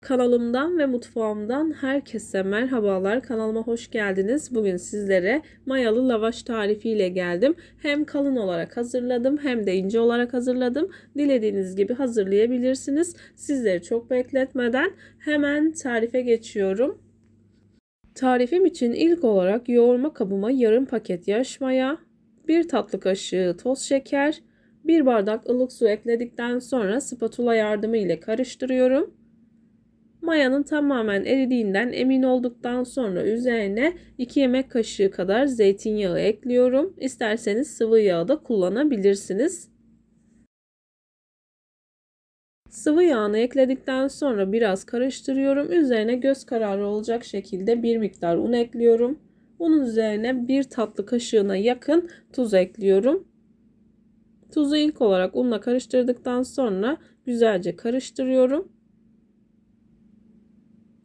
Kanalımdan ve mutfağımdan herkese merhabalar. Kanalıma hoş geldiniz. Bugün sizlere mayalı lavaş tarifiyle geldim. Hem kalın olarak hazırladım hem de ince olarak hazırladım. Dilediğiniz gibi hazırlayabilirsiniz. Sizleri çok bekletmeden hemen tarife geçiyorum. Tarifim için ilk olarak yoğurma kabıma yarım paket yaş maya, 1 tatlı kaşığı toz şeker, 1 bardak ılık su ekledikten sonra spatula yardımı ile karıştırıyorum. Mayanın tamamen eridiğinden emin olduktan sonra üzerine 2 yemek kaşığı kadar zeytinyağı ekliyorum. İsterseniz sıvı yağ da kullanabilirsiniz. Sıvı yağını ekledikten sonra biraz karıştırıyorum. Üzerine göz kararı olacak şekilde bir miktar un ekliyorum. Unun üzerine bir tatlı kaşığına yakın tuz ekliyorum. Tuzu ilk olarak unla karıştırdıktan sonra güzelce karıştırıyorum.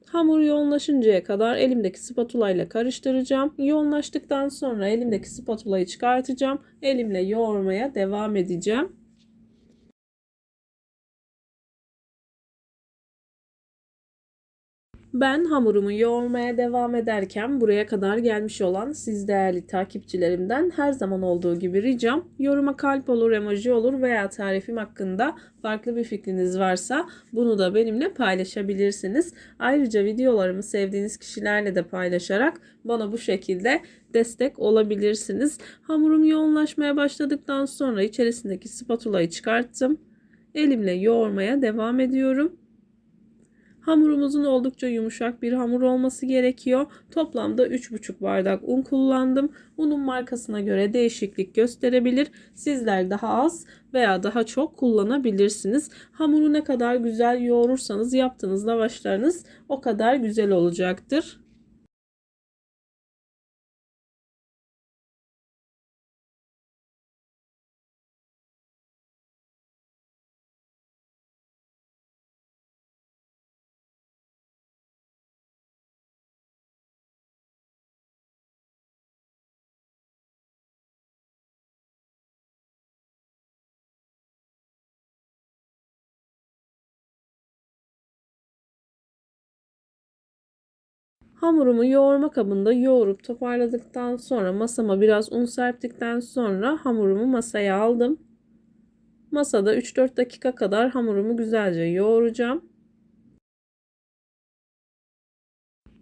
Hamur yoğunlaşıncaya kadar elimdeki spatula ile karıştıracağım. Yoğunlaştıktan sonra elimdeki spatulayı çıkartacağım. Elimle yoğurmaya devam edeceğim. Ben hamurumu yoğurmaya devam ederken buraya kadar gelmiş olan siz değerli takipçilerimden her zaman olduğu gibi ricam yoruma kalp olur, emoji olur veya tarifim hakkında farklı bir fikriniz varsa bunu da benimle paylaşabilirsiniz. Ayrıca videolarımı sevdiğiniz kişilerle de paylaşarak bana bu şekilde destek olabilirsiniz. Hamurum yoğunlaşmaya başladıktan sonra içerisindeki spatulayı çıkarttım. Elimle yoğurmaya devam ediyorum. Hamurumuzun oldukça yumuşak bir hamur olması gerekiyor. Toplamda 3,5 bardak un kullandım. Unun markasına göre değişiklik gösterebilir. Sizler daha az veya daha çok kullanabilirsiniz. Hamuru ne kadar güzel yoğurursanız yaptığınız lavaşlarınız o kadar güzel olacaktır. Hamurumu yoğurma kabında yoğurup toparladıktan sonra masama biraz un serptikten sonra hamurumu masaya aldım. Masada 3-4 dakika kadar hamurumu güzelce yoğuracağım.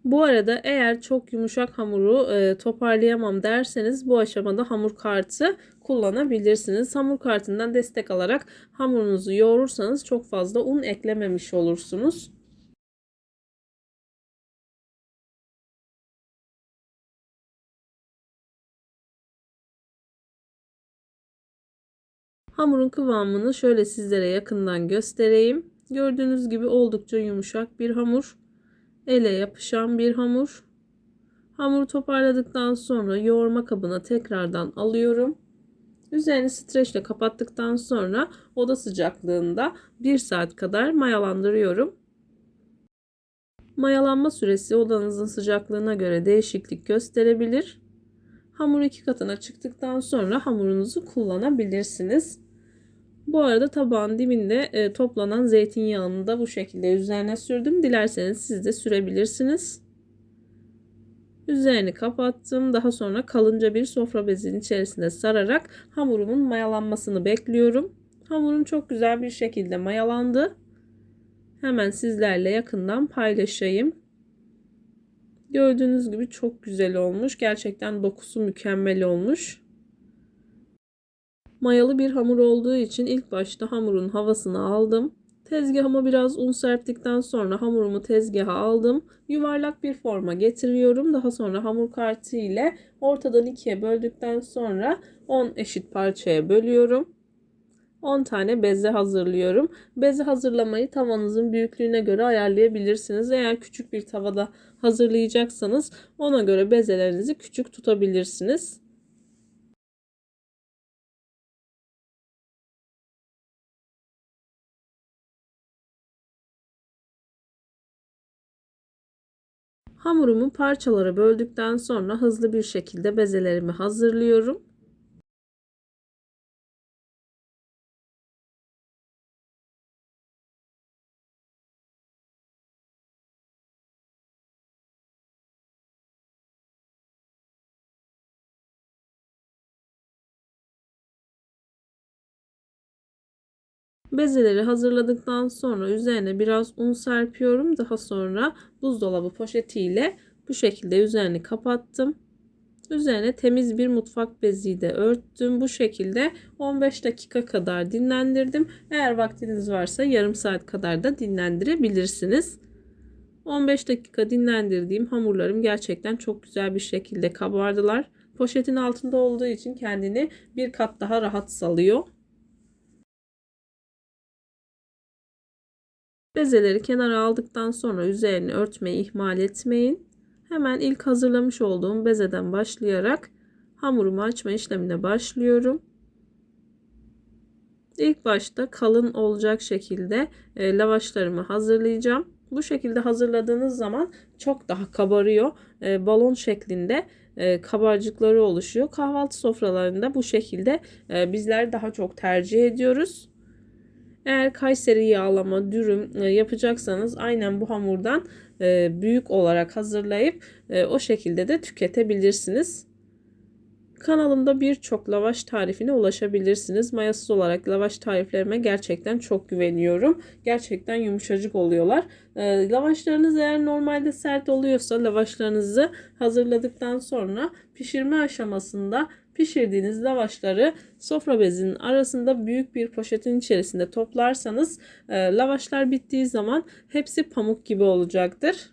Bu arada eğer çok yumuşak hamuru e, toparlayamam derseniz bu aşamada hamur kartı kullanabilirsiniz. Hamur kartından destek alarak hamurunuzu yoğurursanız çok fazla un eklememiş olursunuz. Hamurun kıvamını şöyle sizlere yakından göstereyim. Gördüğünüz gibi oldukça yumuşak bir hamur. Ele yapışan bir hamur. Hamuru toparladıktan sonra yoğurma kabına tekrardan alıyorum. Üzerini streçle kapattıktan sonra oda sıcaklığında 1 saat kadar mayalandırıyorum. Mayalanma süresi odanızın sıcaklığına göre değişiklik gösterebilir. Hamur iki katına çıktıktan sonra hamurunuzu kullanabilirsiniz. Bu arada tabağın dibinde e, toplanan zeytinyağını da bu şekilde üzerine sürdüm. Dilerseniz siz de sürebilirsiniz. Üzerini kapattım. Daha sonra kalınca bir sofra bezinin içerisine sararak hamurumun mayalanmasını bekliyorum. Hamurum çok güzel bir şekilde mayalandı. Hemen sizlerle yakından paylaşayım. Gördüğünüz gibi çok güzel olmuş. Gerçekten dokusu mükemmel olmuş. Mayalı bir hamur olduğu için ilk başta hamurun havasını aldım. Tezgahıma biraz un serptikten sonra hamurumu tezgaha aldım. Yuvarlak bir forma getiriyorum. Daha sonra hamur kartı ile ortadan ikiye böldükten sonra 10 eşit parçaya bölüyorum. 10 tane beze hazırlıyorum. Beze hazırlamayı tavanızın büyüklüğüne göre ayarlayabilirsiniz. Eğer küçük bir tavada hazırlayacaksanız ona göre bezelerinizi küçük tutabilirsiniz. Hamurumu parçalara böldükten sonra hızlı bir şekilde bezelerimi hazırlıyorum. Bezeleri hazırladıktan sonra üzerine biraz un serpiyorum. Daha sonra buzdolabı poşetiyle bu şekilde üzerini kapattım. Üzerine temiz bir mutfak beziyle de örttüm. Bu şekilde 15 dakika kadar dinlendirdim. Eğer vaktiniz varsa yarım saat kadar da dinlendirebilirsiniz. 15 dakika dinlendirdiğim hamurlarım gerçekten çok güzel bir şekilde kabardılar. Poşetin altında olduğu için kendini bir kat daha rahat salıyor. Bezeleri kenara aldıktan sonra üzerini örtmeyi ihmal etmeyin. Hemen ilk hazırlamış olduğum bezeden başlayarak hamurumu açma işlemine başlıyorum. İlk başta kalın olacak şekilde e, lavaşlarımı hazırlayacağım. Bu şekilde hazırladığınız zaman çok daha kabarıyor. E, balon şeklinde e, kabarcıkları oluşuyor. Kahvaltı sofralarında bu şekilde bizler daha çok tercih ediyoruz. Eğer Kayseri yağlama, dürüm e, yapacaksanız aynen bu hamurdan e, büyük olarak hazırlayıp e, o şekilde de tüketebilirsiniz. Kanalımda birçok lavaş tarifine ulaşabilirsiniz. Mayasız olarak lavaş tariflerime gerçekten çok güveniyorum. Gerçekten yumuşacık oluyorlar. E, lavaşlarınız eğer normalde sert oluyorsa lavaşlarınızı hazırladıktan sonra pişirme aşamasında pişirdiğiniz lavaşları sofra bezinin arasında büyük bir poşetin içerisinde toplarsanız e, lavaşlar bittiği zaman hepsi pamuk gibi olacaktır.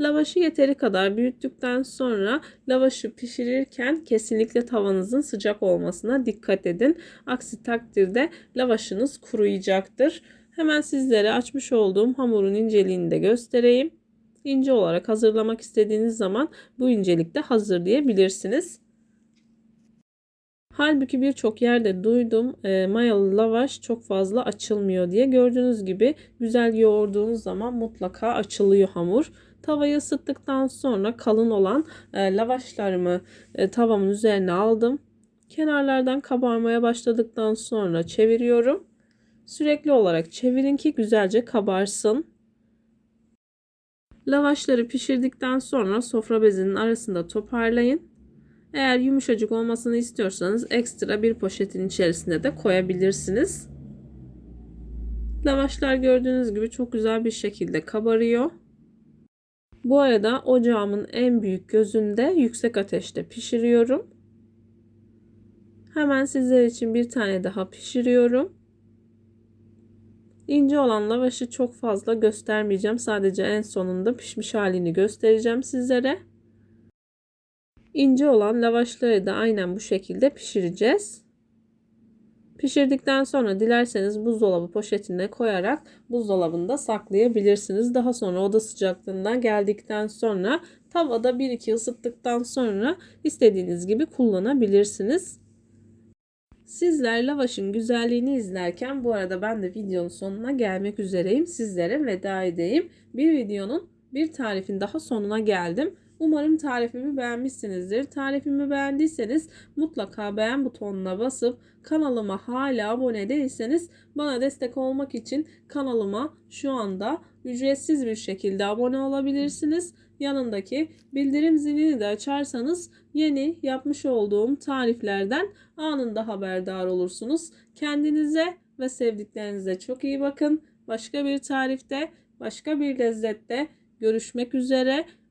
Lavaşı yeteri kadar büyüttükten sonra lavaşı pişirirken kesinlikle tavanızın sıcak olmasına dikkat edin. Aksi takdirde lavaşınız kuruyacaktır. Hemen sizlere açmış olduğum hamurun inceliğini de göstereyim. İnce olarak hazırlamak istediğiniz zaman bu incelikte hazırlayabilirsiniz. Halbuki birçok yerde duydum e, mayalı lavaş çok fazla açılmıyor diye. Gördüğünüz gibi güzel yoğurduğunuz zaman mutlaka açılıyor hamur. Tavayı ısıttıktan sonra kalın olan e, lavaşlarımı e, tavamın üzerine aldım. Kenarlardan kabarmaya başladıktan sonra çeviriyorum. Sürekli olarak çevirin ki güzelce kabarsın. Lavaşları pişirdikten sonra sofra bezinin arasında toparlayın. Eğer yumuşacık olmasını istiyorsanız ekstra bir poşetin içerisine de koyabilirsiniz. Lavaşlar gördüğünüz gibi çok güzel bir şekilde kabarıyor. Bu arada ocağımın en büyük gözünde yüksek ateşte pişiriyorum. Hemen sizler için bir tane daha pişiriyorum. İnce olan lavaşı çok fazla göstermeyeceğim. Sadece en sonunda pişmiş halini göstereceğim sizlere. İnce olan lavaşları da aynen bu şekilde pişireceğiz. Pişirdikten sonra dilerseniz buzdolabı poşetine koyarak buzdolabında saklayabilirsiniz. Daha sonra oda sıcaklığından geldikten sonra tavada 1-2 ısıttıktan sonra istediğiniz gibi kullanabilirsiniz. Sizler lavaşın güzelliğini izlerken bu arada ben de videonun sonuna gelmek üzereyim. Sizlere veda edeyim. Bir videonun bir tarifin daha sonuna geldim. Umarım tarifimi beğenmişsinizdir. Tarifimi beğendiyseniz mutlaka beğen butonuna basıp kanalıma hala abone değilseniz bana destek olmak için kanalıma şu anda ücretsiz bir şekilde abone olabilirsiniz. Yanındaki bildirim zilini de açarsanız yeni yapmış olduğum tariflerden anında haberdar olursunuz. Kendinize ve sevdiklerinize çok iyi bakın. Başka bir tarifte, başka bir lezzette görüşmek üzere.